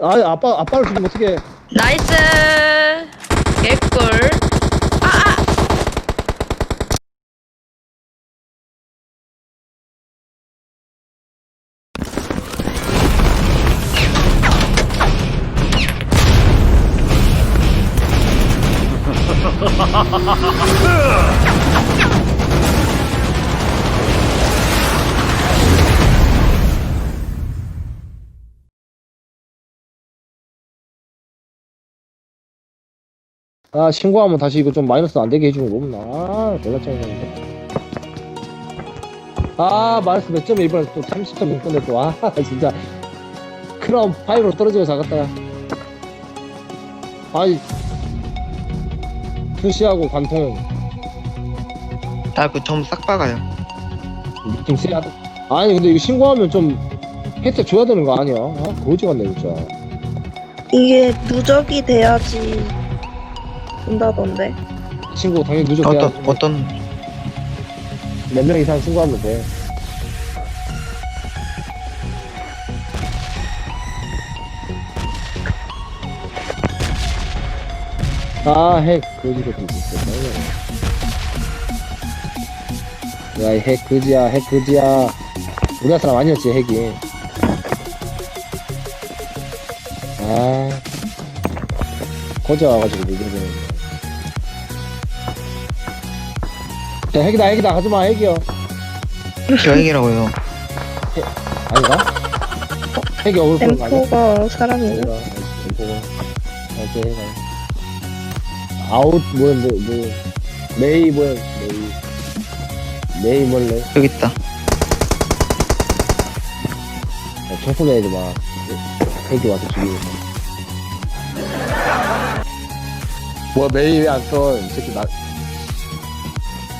아 아빠 아빠를 죽이면 어떻게 나이스. 개꿀 아 신고하면 다시 이거 좀 마이너스 안 되게 해주는 거구나. 아 몰라 짜증나는데 아 마이너스 몇 점에 이번에 또 30점 용건데 또 아 진짜. 크라운 5로 떨어지고 작았다. 아이. 투시하고 관통. 나그 전부 싹 박아요. 느낌 세하다 아니 근데 이거 신고하면 좀 혜택 줘야 되는 거 아니야? 아 거지 같네 진짜. 이게 누적이 돼야지 된다던데. 신고 당연히 누적해야 어떤 어떤 몇 명 이상 신고하면 돼. 아, 핵, 거지 것도 있었다. 야, 이 핵, 거지야, 핵, 거지야. 우리나라 사람 아니었지, 핵이. 아, 거지 와가지고 왜 그러는 자, 핵이다, 핵이다. 하지마, 핵이요. 저 얘기라고요. 아닌가? 핵이 거 아니야? 엠포가 사람이네. 엠포가 엠포가 어째 해가 아웃 뭐였는데 뭐 메이 뭐야 메이 메이 뭘래 여기 있다. 애들 막 핵이 와서 죽이고 뭐야 메이 왜안 써? 이 새끼 나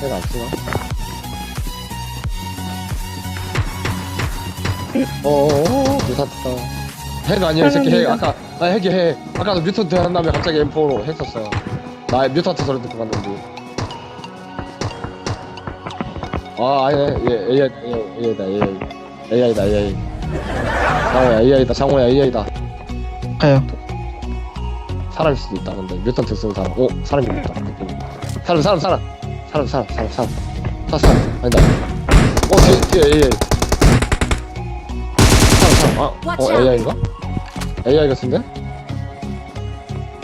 핵안 쓰나? 어어어 무섭다. 핵 아니야 이 새끼 핵 아까 나 핵이 핵 아까 도 뮤턴트 한 다음에 갑자기 M4로 했었어. 나 뮤턴트 소리 듣고 갔는데. 아 아니 얘 AI AI다 AI AI다 AI 장호야 AI다 장호야 AI다. 가요. 사람일 수도 있다 근데. 뮤턴트 쓰는 사람. 오 사람이 있다. 사람 사람 사람 사람 사람 사람 사람 사람 사람 아니다 어 뒤에 뒤에 AI 사람 사람 아어 AI인가? AI 같은데?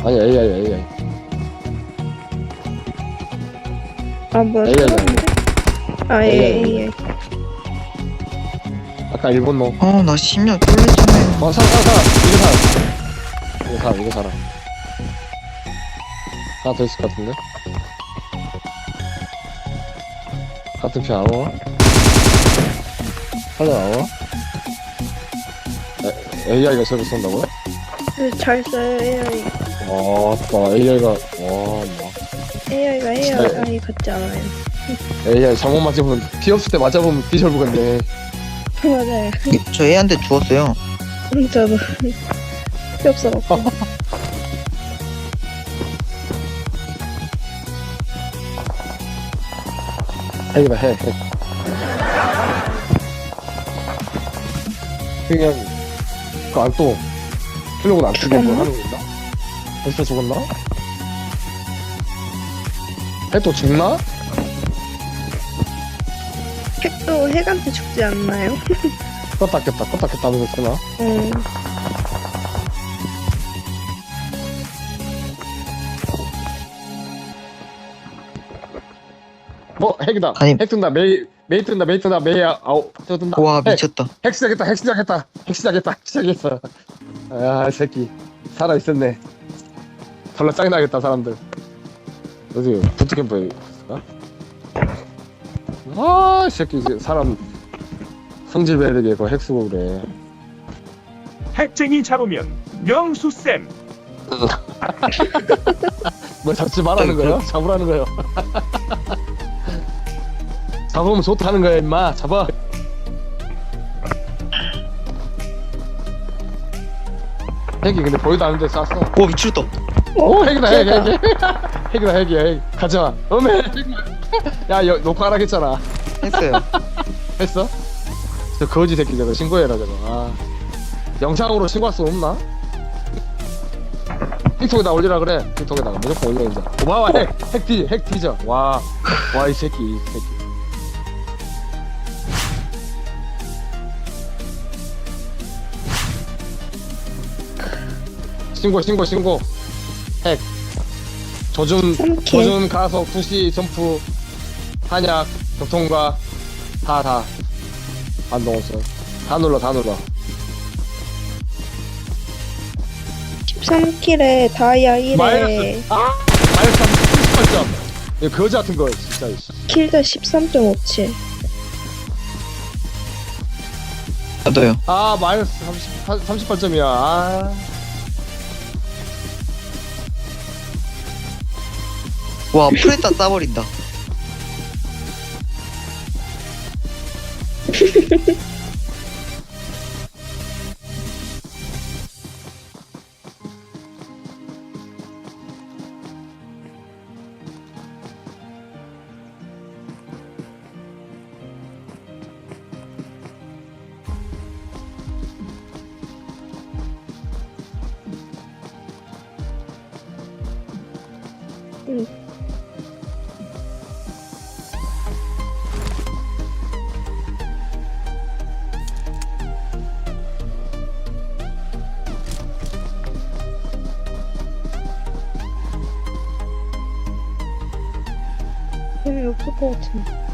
아니 AI AI 아 뭐야? AI 다. 사람인데? 아 예, AI. 예, 예. 아까 일본 놈 어, 나 심장 쫄리잖아요. 어, 사람, 사람, 사람. 이거 사람. 이거 사람, 이거 사람. 하나 더 있을 것 같은데? 같은 편안 와? 살려 안 와? 에, AI가 저를 쏜다고요? 네, 잘 써요 AI. 와, 아빠, AI가, 와, 뭐. AI가. AI 같지 않아요. AI 잘못 맞으면, 피 없을 때 맞아보면 뒤절부겠네. 맞아요. 저 애한테 죽었어요. 저도 필요 없어갖고. 핵이다, 핵, 핵. 그냥, 그, 안 또, 플로그는 안 뜨게 뭘 하는 건가? 벌써 죽었나? 핵또 죽나? 핵도 핵한테 죽지 않나요? 껐다 켰다, 껐다 켰다 하면서 쓰나? 음. 어, 핵이다. 아니. 핵 뜬다, 메이, 메이 뜬다, 메이 뜬다, 메이 아- 아우, 저 뜬다. 와, 핵, 미쳤다. 핵 시작했다, 핵 시작했다, 핵 시작했다, 핵 시작했어. 아, 이 새끼. 살아 있었네. 졸라 짜증나겠다, 사람들. 어디, 부트캠프에 있을까? 아, 이 새끼, 이제 사람 성질 배르게 그거 핵 쓰고 그래. 핵쟁이 잡으면 명수쌤 뭐 잡지 말라는 거야? 잡으라는 거야. 잡으면 좋다는 거야, 임마. 잡아. 핵이 근데 보이도 않는데 쐈어. 오, 미쳤다. 오, 핵이다, 핵, 핵. 핵. 핵이다, 핵이야, 핵. 가져와. 어메, 야, 여, 녹화하라 했잖아. 했어요. 했어? 저 거지 새끼 저거 신고해라, 저거. 아. 영상으로 신고할 수 없나? 틱톡에다 올리라 그래 틱톡에다가 무조건 올려 이제 고마워 핵! 핵티 핵티저 와와 이 새끼 이 새끼 신고 신고 신고. 핵. 조준 삼킬. 조준 가속 푸시 점프 한약 교통과 다다. 안동호수 다 눌러 다 눌러. 13킬에 다이아 1에 마이너스. 아! 마이너스 38점. 이거 거지 같은 거 진짜 이씨. 킬도 13.57 저도요. 아 마이너스 30, 38점이야. 아 와, 프레타 싸버린다. important.